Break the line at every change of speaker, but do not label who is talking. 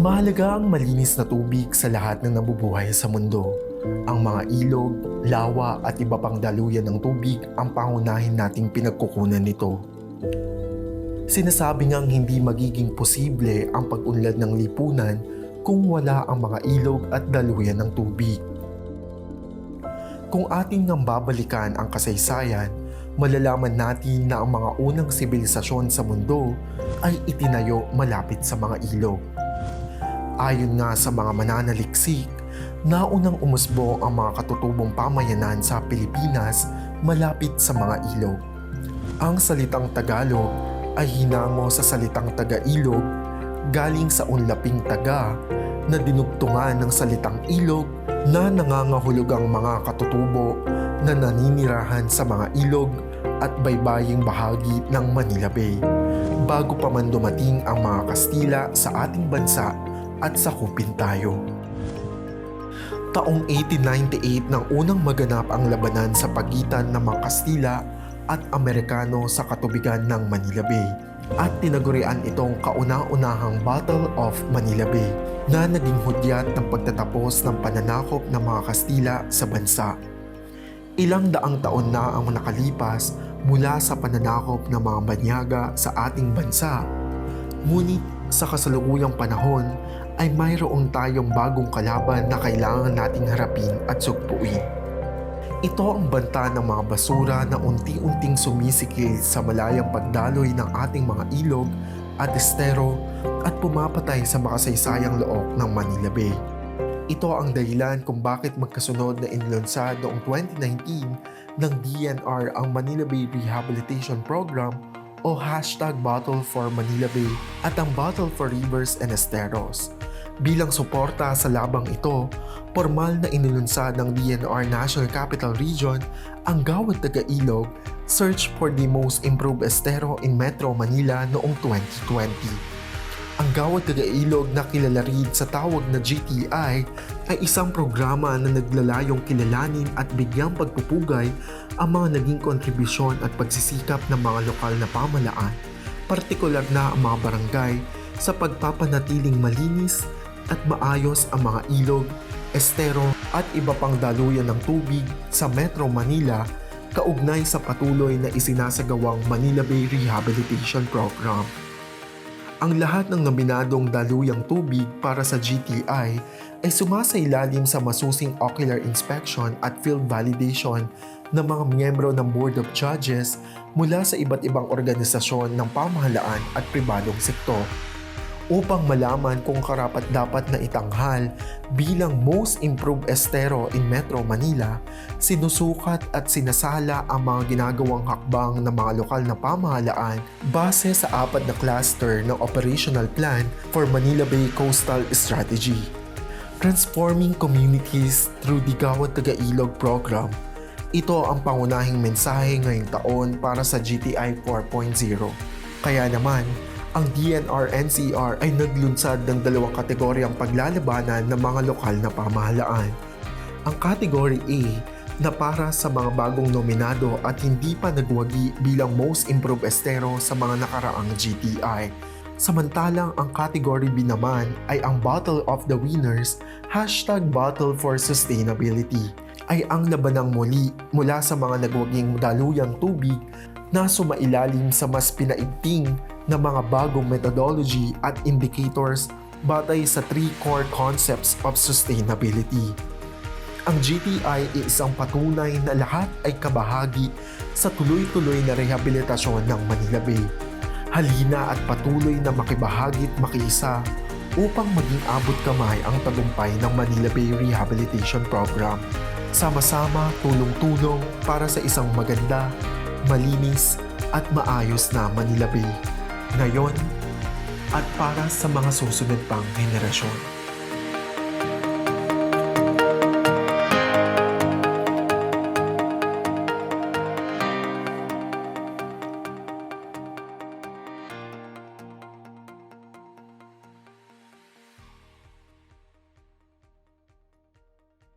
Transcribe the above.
Mahalaga ang malinis na tubig sa lahat ng nabubuhay sa mundo. Ang mga ilog, lawa at iba pang daluyan ng tubig ang pangunahin nating pinagkukunan nito. Sinasabi ngang hindi magiging posible ang pag-unlad ng lipunan kung wala ang mga ilog at daluyan ng tubig. Kung ating nang babalikan ang kasaysayan, malalaman natin na ang mga unang sibilisasyon sa mundo ay itinayo malapit sa mga ilog. Ayon nga sa mga mananaliksik, naunang umusbong ang mga katutubong pamayanan sa Pilipinas malapit sa mga ilog. Ang salitang Tagalog ay hinango sa salitang Taga-ilog galing sa unlaping taga na dinugtungan ng salitang ilog na nangangahulog ang mga katutubo na naninirahan sa mga ilog at baybaying bahagi ng Manila Bay bago pa man dumating ang mga Kastila sa ating bansa at sakupin tayo. Taong 1898 nang unang maganap ang labanan sa pagitan ng mga Kastila at Amerikano sa katubigan ng Manila Bay at tinagurian itong kauna-unahang Battle of Manila Bay na naging hudyat ng pagtatapos ng pananakop ng mga Kastila sa bansa. Ilang daang taon na ang nakalipas mula sa pananakop ng mga banyaga sa ating bansa. Ngunit sa kasalukuyang panahon ay mayroong tayong bagong kalaban na kailangan nating harapin at sugpuin. Ito ang banta ng mga basura na unti-unting sumisikil sa malayang pagdaloy ng ating mga ilog at estero at pumapatay sa makasaysayang loob ng Manila Bay. Ito ang dahilan kung bakit magkasunod na inlunsad noong 2019 ng DNR ang Manila Bay Rehabilitation Program o hashtag Battle for Manila Bay at ang Battle for Rivers and Esteros. Bilang suporta sa labang ito, formal na inilunsad ng DNR National Capital Region ang Gawad Taga-Ilog Search for the Most Improved Estero in Metro Manila noong 2020. Ang Gawad Taga-Ilog na kilala rin sa tawag na GTI ay isang programa na naglalayong kilalanin at bigyang pagpupugay ang mga naging kontribusyon at pagsisikap ng mga lokal na pamalaan, partikular na ang mga barangay sa pagpapanatiling malinis at maayos ang mga ilog, estero at iba pang daluyan ng tubig sa Metro Manila kaugnay sa patuloy na isinasagawang Manila Bay Rehabilitation Program. Ang lahat ng nominadong daluyang tubig para sa GTI ay sumasailalim sa masusing ocular inspection at field validation ng mga miyembro ng Board of Judges mula sa iba't ibang organisasyon ng pamahalaan at pribadong sektor upang malaman kung karapat dapat na itanghal bilang most improved estero in Metro Manila, sinusukat at sinasala ang mga ginagawang hakbang ng mga lokal na pamahalaan base sa apat na cluster ng Operational Plan for Manila Bay Coastal Strategy. Transforming Communities through the Gawad Taga-Ilog Program ito ang pangunahing mensahe ngayong taon para sa GTI 4.0. Kaya naman, ang DNR-NCR ay naglunsad ng dalawang kategoryang paglalabanan ng mga lokal na pamahalaan. Ang Category A na para sa mga bagong nominado at hindi pa nagwagi bilang Most Improved Estero sa mga nakaraang GTI. Samantalang ang Category B naman ay ang Battle of the Winners, hashtag Battle for Sustainability ay ang labanang muli mula sa mga nagwaging daluyang tubig na sumailalim sa mas pinaigting na mga bagong methodology at indicators batay sa three core concepts of sustainability. Ang GTI ay isang patunay na lahat ay kabahagi sa tuloy-tuloy na rehabilitasyon ng Manila Bay. Halina at patuloy na makibahagi at makiisa upang maging abot kamay ang tagumpay ng Manila Bay Rehabilitation Program. Sama-sama, tulong-tulong para sa isang maganda, malinis at maayos na Manila Bay ngayon at para sa mga susunod pang henerasyon.